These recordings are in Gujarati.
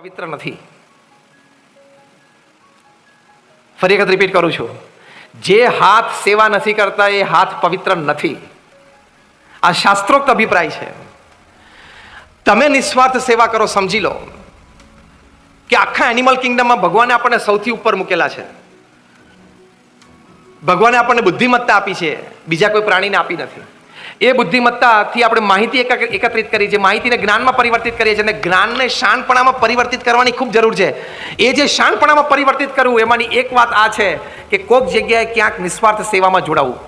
પવિત્ર નથી. ફરી વખત રિપીટ કરું છું. જે હાથ સેવા નથી કરતા એ હાથ પવિત્ર નથી. આ શાસ્ત્રોક્ત અભિપ્રાય છે. તમે નિસ્વાર્થ સેવા કરો સમજી લો કે આખા એનિમલ કિંગડમમાં ભગવાને આપણને સૌથી ઉપર મૂકેલા છે. ભગવાને આપણને બુદ્ધિમત્તા આપી છે. બીજા કોઈ પ્રાણીને આપી નથી. એ બુદ્ધિમત્તાથી આપણે માહિતી એક- એકત્રિત કરી છે, માહિતીને જ્ઞાનમાં પરિવર્તિત કરીએ છીએ અને જ્ઞાનને શાણપણામાં પરિવર્તિત કરવાની ખૂબ જરૂર છે. એ જે શાણપણામાં પરિવર્તિત કરવું, એમાંની એક વાત આ છે કે કોઈક જગ્યાએ ક્યાંક નિસ્વાર્થ સેવામાં જોડાવું.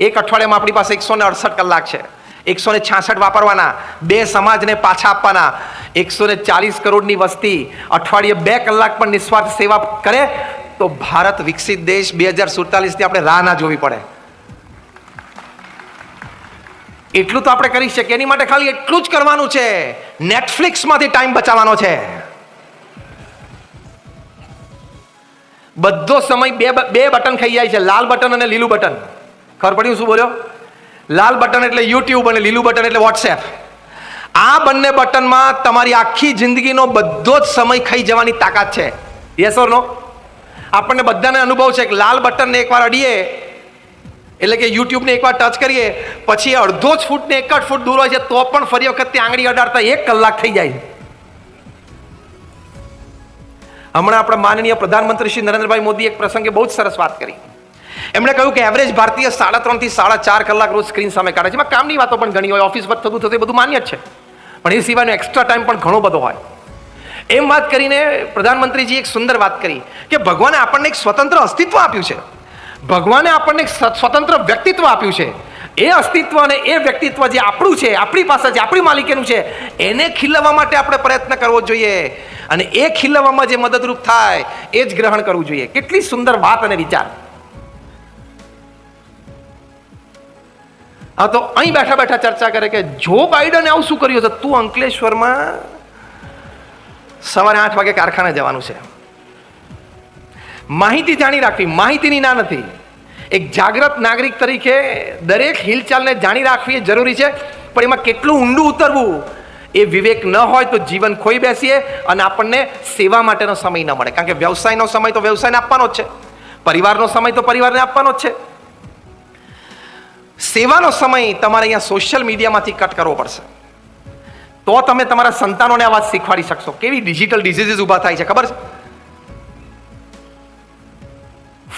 એક અઠવાડિયામાં આપણી પાસે એકસો ને અડસઠ કલાક છે. એકસો ને છાસઠ વાપરવાના, બે સમાજને પાછા આપવાના એકસો ને ચાલીસ કરોડની વસ્તી, અઠવાડિયે બે કલાક પણ નિસ્વાર્થ સેવા કરે, તો ભારત વિકસિત દેશ બે હજાર સુડતાલીસથી આપણે રાહ ના જોવી પડે. એટલું તો આપણે કરી શકીએ. એની માટે ખાલી એટલું જ કરવાનું છે. નેટફ્લિક્સમાંથી ટાઈમ બચાવવાનો છે. બધો સમય બે બ- બટન ખાઈ જાય છે. લાલ બટન અને લીલું બટન. ખબર પડ્યું શું બોલ્યો? લાલ બટન એટલે યુટ્યુબ અને લીલું બટન એટલે વોટ્સએપ આ બંને બટનમાં તમારી આખી જિંદગીનો બધો જ સમય ખાઈ જવાની તાકાત છે. યસ ઓર નો આપણને બધાને અનુભવ છે કે લાલ બટનને એકવાર અડીએ એટલે કે યુટ્યુબને એકવાર ટચ કરીએ, પછી અડધો જ ફૂટને એક જ ફૂટ દૂર હોય છે, તો પણ ફરી વખત તે આંગળી અડાડતા એક કલાક થઈ જાય. હમણાં આપણા માનનીય પ્રધાનમંત્રી શ્રી નરેન્દ્રભાઈ મોદી એક પ્રસંગે બહુ જ સરસ વાત કરી. એમણે કહ્યું કે એવરેજ ભારતીય સાડા ત્રણથી સાડા ચાર કલાક રોજ સ્ક્રીન સામે કાઢે છે. એમાં કામની વાતો પણ ઘણી હોય ઓફિસ વર્ક થતું થતું બધું માન્ય જ છે. પણ એ સિવાયનો એક્સ્ટ્રા ટાઈમ પણ ઘણો બધો હોય. એમ વાત કરીને પ્રધાનમંત્રીજી એક સુંદર વાત કરી કે ભગવાને આપણને એક સ્વતંત્ર અસ્તિત્વ આપ્યું છે. ભગવાને આપણને સ્વતંત્ર વ્યક્તિત્વ આપ્યું છે. એ અસ્તિત્વ અને એ વ્યક્તિત્વ જે આપણું છે, આપણી પાસે છે આપણી માલિકીનું છે, એને ખીલવવા માટે આપણે પ્રયત્ન કરવો જોઈએ. અને એ ખીલવવામાં જે મદદરૂપ થાય, એ જ ગ્રહણ કરવું જોઈએ. કેટલી સુંદર વાત અને વિચાર. હા, તો અહીં બેઠા બેઠા ચર્ચા કરે કે જો બાઇડને આવું શું કર્યું છે તું અંકલેશ્વરમાં સવારે આઠ વાગે કારખાને જવાનું છે. માહિતી જાણી રાખવી, માહિતીની ના નથી. એક જાગૃત નાગરિક તરીકે દરેક હિલચાલને જાણી રાખવી એ જરૂરી છે, પણ એમાં કેટલું ઊંડું ઉતરવું એ વિવેક ન હોય તો જીવન ખોઈ બેસીએ અને આપણને સેવા માટેનો સમય ન મળે. કારણ કે વ્યવસાયનો સમય તો વ્યવસાયને આપવાનો જ છે. પરિવારનો સમય તો પરિવારને આપવાનો જ છે. સેવાનો સમય તમારે અહીંયા સોશિયલ મીડિયામાંથી કટ કરવો પડશે. તો તમે તમારા સંતાનોને આ વાત શીખવાડી શકશો. કેવી ડિજિટલ ડિઝીઝીસ ઊભા થાય છે, ખબર છે?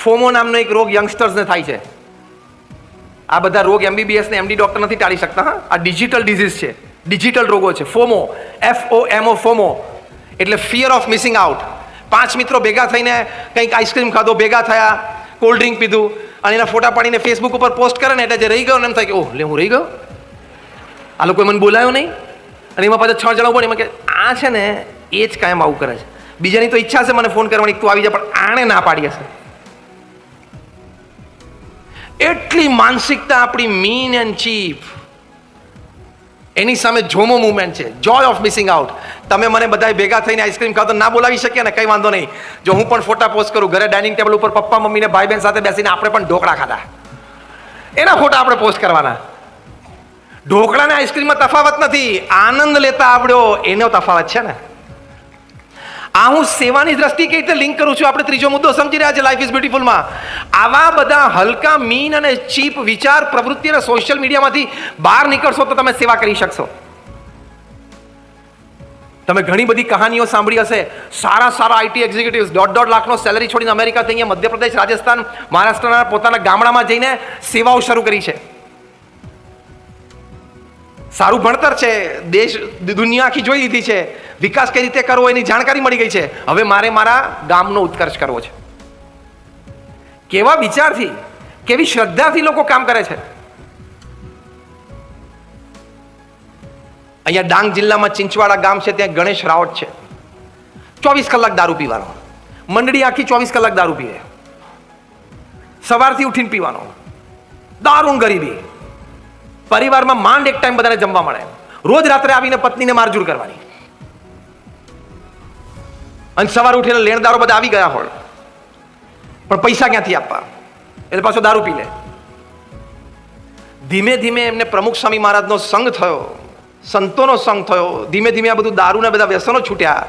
ફોમો નામનો એક રોગ યંગસ્ટર્સને થાય છે. આ બધા રોગ એમબીબીએસ ને એમડી ડોક્ટર નથી ટાળી શકતા, હા. આ ડિજિટલ ડિઝીઝ છે. ડિજિટલ રોગો છે. FOMO F O MO FOMO. એટલે ફિયર ઓફ મિસિંગ આઉટ પાંચ મિત્રો ભેગા થઈને કંઈક આઈસ્ક્રીમ ખાધો, ભેગા થયા કોલ્ડ ડ્રિંક પીધું, અને એના ફોટા પાડીને ફેસબુક ઉપર પોસ્ટ કરે ને એટલે જે રહી ગયો ને એમ થાય કે, ઓહ, લે, હું રહી ગયો? આ લોકોએ મને બોલાયો નહીં? અને એમાં પાછા છ જણા ઊભા એમાં કે, આ છે ને, એ જ કાયમ આવું કરે છે. બીજાની તો ઈચ્છા છે મને ફોન કરવાની, તું આવી જા, પણ આણે ના પાડી હશે એટલી માનસિકતા આપણી મીન એન્ડ ચીપ એની સામે જોમો મુવમેન્ટ છે. જોય ઓફ મિસિંગ આઉટ તમે મને બધા ભેગા થઈને આઈસ્ક્રીમ ખાતો ના બોલાવી શકીએ ને કંઈ વાંધો નહીં. જો હું પણ ફોટા પોસ્ટ કરું, ઘરે ડાઇનિંગ ટેબલ ઉપર પપ્પા, મમ્મીને ભાઈ બહેન સાથે બેસીને આપણે પણ ઢોકળા ખાધા. એના ફોટા આપણે પોસ્ટ કરવાના. ઢોકળા ને આઈસ્ક્રીમમાં તફાવત નથી. આનંદ લેતા આવડ્યો, એનો તફાવત છે ને. આ હું સેવાની દ્રષ્ટિ કઈ રીતે લિંક કરું છું? આપણે ત્રીજો મુદ્દો સમજી રહ્યા છે લાઈફ ઇઝ બ્યુટીફુલમાં આવા બધા હલકા મીન અને ચીપ વિચાર પ્રવૃત્તિ અને સોશિયલ મીડિયામાંથી બહાર નીકળશો તો તમે સેવા કરી શકશો. તમે ઘણી બધી કહાનીઓ સાંભળી હશે. સારા સારા આઈટી એક્ઝિક્યુટિવ્સ દોઢ દોઢ લાખનો સેલરી છોડીને અમેરિકા થઈ અહીંયા મધ્યપ્રદેશ, રાજસ્થાન, મહારાષ્ટ્રના પોતાના ગામડામાં જઈને સેવાઓ શરૂ કરી છે. સારું ભણતર છે. દેશ, દુનિયા આખી જોઈ લીધી છે. વિકાસ કઈ રીતે કરવો એની જાણકારી મળી ગઈ છે. હવે મારે મારા ગામનો ઉત્કર્ષ કરવો છે. કેવા વિચારથી, કેવી શ્રદ્ધાથી લોકો કામ કરે છે? અહીંયા ડાંગ જિલ્લામાં ચિંચવાડા ગામ છે, ત્યાં ગણેશ રાવટ છે. ચોવીસ કલાક દારૂ પીવાનો. મંડળી આખી ચોવીસ કલાક દારૂ પીવે. સવારથી ઉઠીને પીવાનો. દારૂણ ગરીબી. પરિવારમાં માંડ એક ટાઈમ બધાને જમવા મળે. રોજ રાત્રે આવીને પત્નીને મારજૂર કરવાની. અને સવારે ઉઠીને લેણદારો બધા આવી ગયા હોય. પણ પૈસા ક્યાંથી આપવા? એટલે પાછો દારૂ પી લે. ધીમે ધીમે એમને પ્રમુખ સ્વામી મહારાજનો સંગ થયો, સંતોનો સંગ થયો. ધીમે ધીમે આ બધું દારૂના બધા વ્યસનો છૂટ્યા.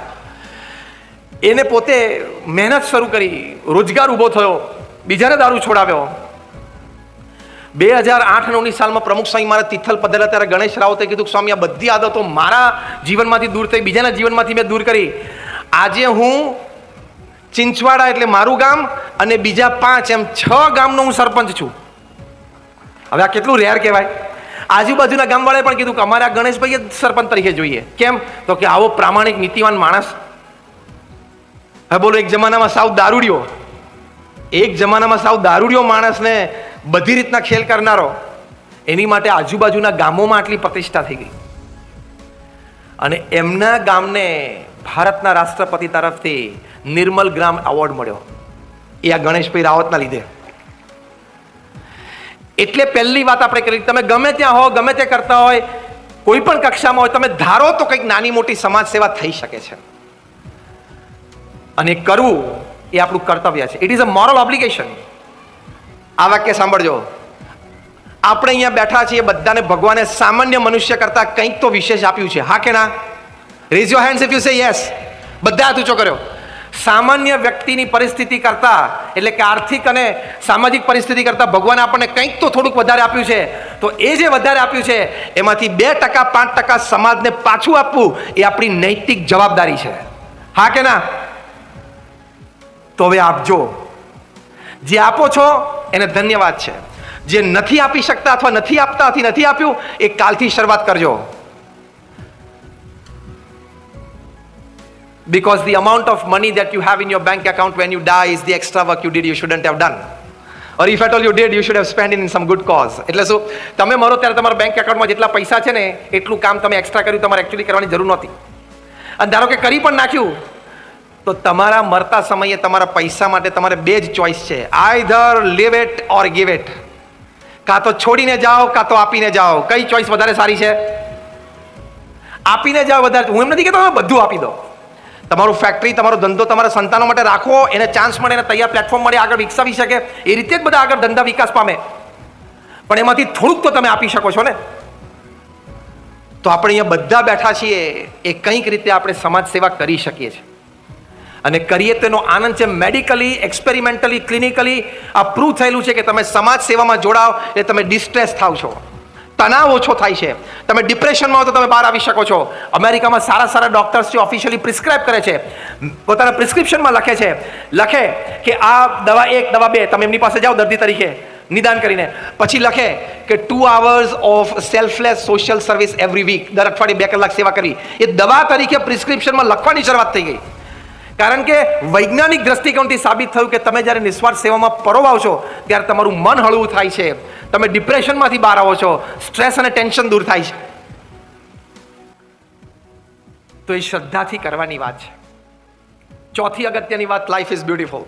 એને પોતે મહેનત શરૂ કરી, રોજગાર ઊભો થયો, બીજાને દારૂ છોડાવ્યો. બે હજાર આઠ નવની સાલમાં પ્રમુખ સ્વામી મારા તિથલ પધેલા ત્યારે ગણેશ રાવતે કીધું સ્વામી, આ બધી આદતો મારા જીવનમાંથી દૂર થઈ, બીજાના જીવનમાંથી મેં દૂર કરી. આજે હું ચિંચવાડા એટલે મારું ગામ અને બીજા પાંચ એમ છ ગામનો હું સરપંચ છું. હવે આ કેટલું રેર કહેવાય? આજુબાજુના ગામવાળાએ પણ કીધું કે અમારે આ ગણેશભાઈએ સરપંચ તરીકે જોઈએ. કેમ? તો કે આવો પ્રામાણિક, નીતિવાન માણસ. હવે બોલો, એક જમાનામાં સાવ દારૂડિયો. એક જમાનામાં સાવ દારૂડિયો માણસને બધી રીતના ખેલ કરનારો. એની માટે આજુબાજુના ગામોમાં આટલી પ્રતિષ્ઠા થઈ ગઈ. અને એમના ગામને ભારતના રાષ્ટ્રપતિ તરફથી નિર્મલ ગ્રામ એવોર્ડ મળ્યો. એ આ ગણેશભાઈ રાવતના લીધે. એટલે પહેલી વાત આપણે કરી, તમે ગમે ત્યાં હો, ગમે તે કરતા હોય, કોઈ પણ કક્ષામાં હોય, તમે ધારો તો કંઈક નાની મોટી સમાજ સેવા થઈ શકે છે. અને કરવું એ આપણું કર્તવ્ય છે. It is a moral obligation આ વાક્ય સાંભળજો. આપણે અહીંયા બેઠા છીએ, બધાને ભગવાને સામાન્ય મનુષ્ય કરતા કંઈક તો વિશેષ આપ્યું છે. હા કે ના? Raise your hands if you say yes બધા હાથ ઊંચો કર્યો. સામાન્ય વ્યક્તિની પરિસ્થિતિ કરતાં, એટલે કે આર્થિક અને સામાજિક પરિસ્થિતિ કરતાં ભગવાને આપણને કંઈક તો થોડુંક વધારે આપ્યું છે. તો એ જે વધારે આપ્યું છે, એમાંથી બે ટકા, પાંચ ટકા સમાજને પાછું આપવું એ આપણી નૈતિક જવાબદારી છે. હા કે ના? તો હવે આપજો જે. આપો છો, એને ધન્યવાદ છે. જે નથી આપી શકતા અથવા નથી આપતા નથી આપ્યું, એ કાલથી શરૂઆત કરજો. Because the amount of money that you have in your bank account when you die is the extra work you did you shouldn't have done. If at all you did, you should have spent it in some good cause. એટલે શું? તમે મરો ત્યારે તમારા બેંક એકાઉન્ટમાં જેટલા પૈસા છે ને, એટલું કામ તમે એક્સ્ટ્રા કર્યું, તમારે એકચ્યુઅલી કરવાની જરૂર નહોતી. અને ધારો કે કરી પણ નાખ્યું, તો તમારા મરતા સમયે તમારા પૈસા માટે તમારે બે જ ચોઈસ છે. Either leave it or give it કાં તો છોડીને જાઓ, કાં તો આપીને જાઓ. કઈ ચોઈસ વધારે સારી છે? આપીને જાઓ વધારે. હું એમ નથી કહેતો તમે બધું આપી દો. તમારું ફેક્ટરી તમારો ધંધો, તમારા સંતાનો માટે રાખો, એને ચાન્સ મળે, એને તૈયાર પ્લેટફોર્મ મળે, આગળ વિકસાવી શકે. એ રીતે જ બધા આગળ ધંધા વિકાસ પામે. પણ એમાંથી થોડુંક તો તમે આપી શકો છો ને. તો આપણે અહીંયા બધા બેઠા છીએ, એ કંઈક રીતે આપણે સમાજ સેવા કરી શકીએ છીએ. અને કરીએ તેનો આનંદ છે મેડિકલી એક્સપેરિમેન્ટલી ક્લિનિકલી આ પ્રૂવ થયેલું છે કે તમે સમાજ સેવામાં જોડાઓ એટલે તમે ડિસ્ટ્રેસ થાવ છો. તણાવ ઓછો થાય છે. તમે ડિપ્રેશનમાં હો તો તમે બહાર આવી શકો છો. અમેરિકામાં સારા સારા ડોક્ટર્સ જે ઓફિશિયલી પ્રિસ્ક્રાઇબ કરે છે, પોતાના પ્રિસ્ક્રિપ્શનમાં લખે છે. લખે કે આ દવા એક, દવા બે, તમે એમની પાસે જાઓ દર્દી તરીકે, નિદાન કરીને. પછી લખે કે two hours of selfless social service every week દર અઠવાડિયે બે કલાક સેવા કરવી. એ દવા તરીકે પ્રિસ્ક્રિપ્શનમાં લખવાની શરૂઆત થઈ ગઈ. કારણ કે વૈજ્ઞાનિક દ્રષ્ટિકોણથી સાબિત થયું કે તમે જ્યારે નિસ્વાર્થ સેવામાં પરોવાવ છો, ત્યારે તમારું મન હળવું થાય છે. તમે ડિપ્રેશનમાંથી બહાર આવો છો. સ્ટ્રેસ અને ટેન્શન દૂર થાય છે. તો એ શ્રદ્ધાથી કરવાની વાત છે. ચોથી અગત્યની વાત લાઈફ ઇઝ બ્યુટીફુલ